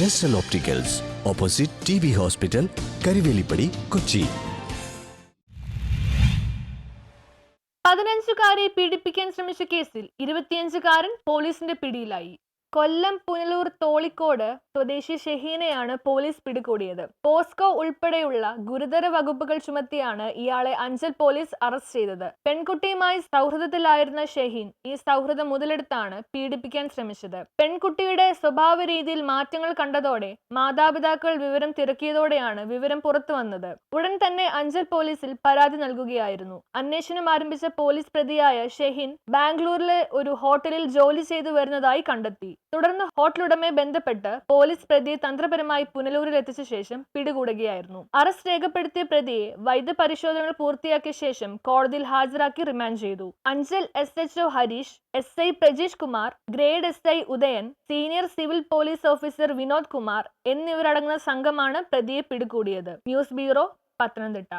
ജെസ്റ്റൽ opticals opposite T B hospital Karivelippadi Kochi പതിനഞ്ചുകാരെ പീഡിപ്പിക്കാൻ ശ്രമിച്ച കേസിൽ ഇരുപത്തിയഞ്ചുകാരൻ പോലീസിന്റെ പിടിയിലായി. കൊല്ലം പുനലൂർ തോളിക്കോട് സ്വദേശി ഷെഹീനയാണ് പോലീസ് പിടികൂടിയത്. പോസ്കോ ഉൾപ്പെടെയുള്ള ഗുരുതര വകുപ്പുകൾ ചുമത്തിയാണ് ഇയാളെ അഞ്ചൽ പോലീസ് അറസ്റ്റ് ചെയ്തത്. പെൺകുട്ടിയുമായി സൗഹൃദത്തിലായിരുന്ന ഷെഹീൻ ഈ സൗഹൃദം മുതലെടുത്താണ് പീഡിപ്പിക്കാൻ ശ്രമിച്ചത്. പെൺകുട്ടിയുടെ സ്വഭാവ രീതിയിൽ മാറ്റങ്ങൾ കണ്ടതോടെ മാതാപിതാക്കൾ വിവരം തിരക്കിയതോടെയാണ് വിവരം പുറത്തു വന്നത്. ഉടൻ തന്നെ അഞ്ചൽ പോലീസിൽ പരാതി നൽകുകയായിരുന്നു. അന്വേഷണം ആരംഭിച്ച പോലീസ് പ്രതിയായ ഷെഹീൻ ബാംഗ്ലൂരിലെ ഒരു ഹോട്ടലിൽ ജോലി ചെയ്തു വരുന്നതായി കണ്ടെത്തി. തുടർന്ന് ഹോട്ടലുടമയെ ബന്ധപ്പെട്ട് പോലീസ് പ്രതിയെ തന്ത്രപരമായി പുനലൂരിൽ എത്തിച്ച ശേഷം പിടികൂടുകയായിരുന്നു. അറസ്റ്റ് രേഖപ്പെടുത്തിയ പ്രതിയെ വൈദ്യപരിശോധനകൾ പൂർത്തിയാക്കിയ ശേഷം കോടതിയിൽ ഹാജരാക്കി റിമാൻഡ് ചെയ്തു. Anchal S H O Harish S I Prajeesh Kumar grade S I Udayan senior civil police officer Vinod Kumar എന്നിവരടങ്ങുന്ന സംഘമാണ് പ്രതിയെ പിടികൂടിയത്. News bureau Pathanamthitta.